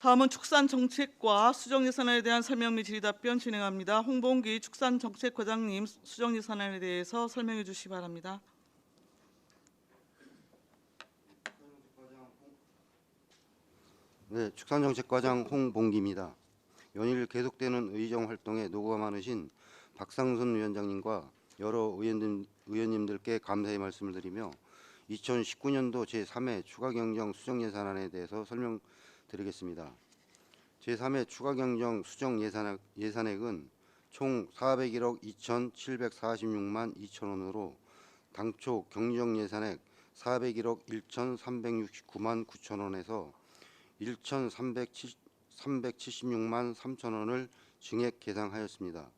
다음은 축산 정책과 수정 예산에 대한 설명 및 질의답변 진행합니다. 홍봉기 축산 정책과장님 수정 예산에 대해서 설명해 주시기 바랍니다. 네, 축산정책과장 홍봉기입니다. 연일 계속되는 의정 활동에 노고가 많으신 박상순 위원장님과 여러 의원님, 의원님들께 감사의 말씀을 드리며 2019년도 제3회 추가경정 수정예산안에 대해서 설명 드리겠습니다. 제3회 추가경정 수정 예산액, 예산액은 총 401억 2,746만 2천 원으로 당초 경정 예산액 401억 1,369만 9천 원에서 1,376만 3천 원을 증액 계상하였습니다.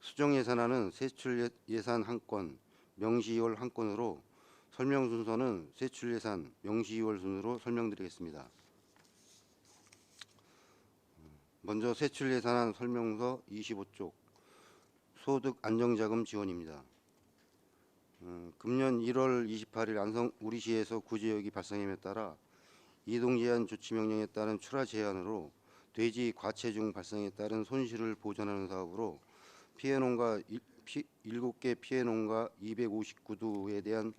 수정 예산안은 세출 예- 예산 한 건, 명시이월 한 건으로 설명 순서는 세출 예산, 명시이월 순으로 설명드리겠습니다. 먼저 세출 예산안 설명서 25쪽 소득 안정자금 지원입니다. 음, 금년 1월 28일 안성 우리시에서 구제역이 발생함에 따라 이동 제한 조치 명령에 따른 출하 제한으로 돼지 과체중 발생에 따른 손실을 보전하는 사업으로 피해 농가 7개 피해 농가 259두에 대한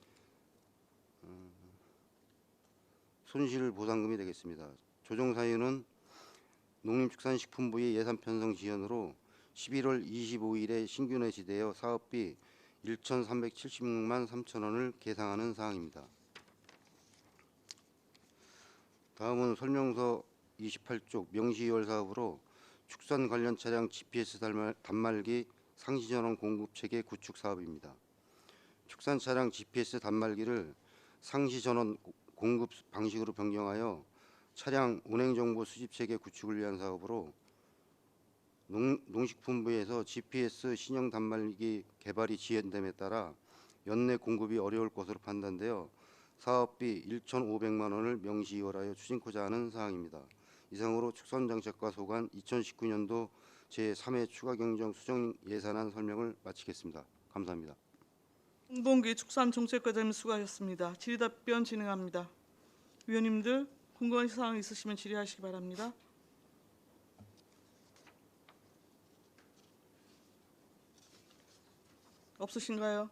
음, 손실 보상금이 되겠습니다. 조정 사유는 농림축산식품부의 예산 편성 지연으로 11월 25일에 신규 내시되어 사업비 1,376만 3천 원을 계상하는 사항입니다. 다음은 설명서 28쪽 명시이월 사업으로 축산 관련 차량 GPS 단말, 단말기 상시 전원 공급 체계 구축 사업입니다. 축산 차량 GPS 단말기를 상시 전원 고- 공급 방식으로 변경하여 차량 운행 정보 수집 체계 구축을 위한 사업으로 농, 농식품부에서 GPS 신형 단말기 개발이 지연됨에 따라 연내 공급이 어려울 것으로 판단되어 사업비 1,500만 원을 명시이월하여 추진코자 하는 사항입니다. 이상으로 축산정책과 소관 2019년도 제3회 추가경정 수정 예산안 설명을 마치겠습니다. 감사합니다. 홍봉기 축산 정책과장님 수고하셨습니다. 질의답변 진행합니다. 위원님들 궁금한 사항 있으시면 질의하시기 바랍니다. 없으신가요?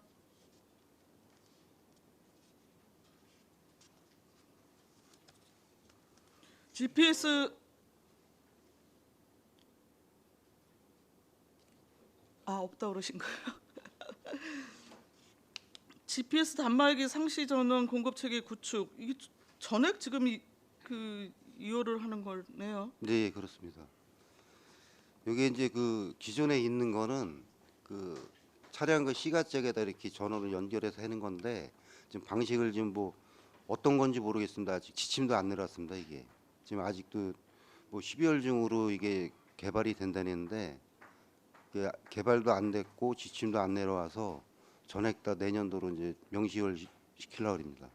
GPS 아 없다 그러신 거예요? GPS 단말기 상시 전원 공급 체계 구축 이게 전액 지금 이, 그 이용을 하는 거네요. 네, 그렇습니다. 이게 이제 그 기존에 있는 거는 그 차량 그 시가잭에다 이렇게 전원을 연결해서 하는 건데 지금 방식을 지금 뭐 어떤 건지 모르겠습니다. 아직 지침도 안 내려왔습니다. 이게 지금 아직도 뭐 12월 중으로 이게 개발이 된다는데 이게 개발도 안 됐고 지침도 안 내려와서 전액 다 내년도로 이제 명시월 시- 시키려고 합니다.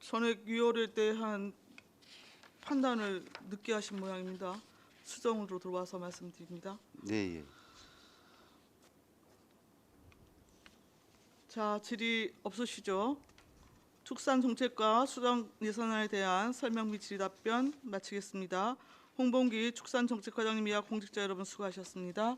전액 유효에 대한 판단을 늦게 하신 모양입니다. 수정으로 들어와서 말씀드립니다. 네, 예. 자, 질의 없으시죠? 축산 정책과 수정 예산안에 대한 설명 및 질의 답변 마치겠습니다. 홍봉기 축산 정책과장님 이하 공직자 여러분 수고하셨습니다.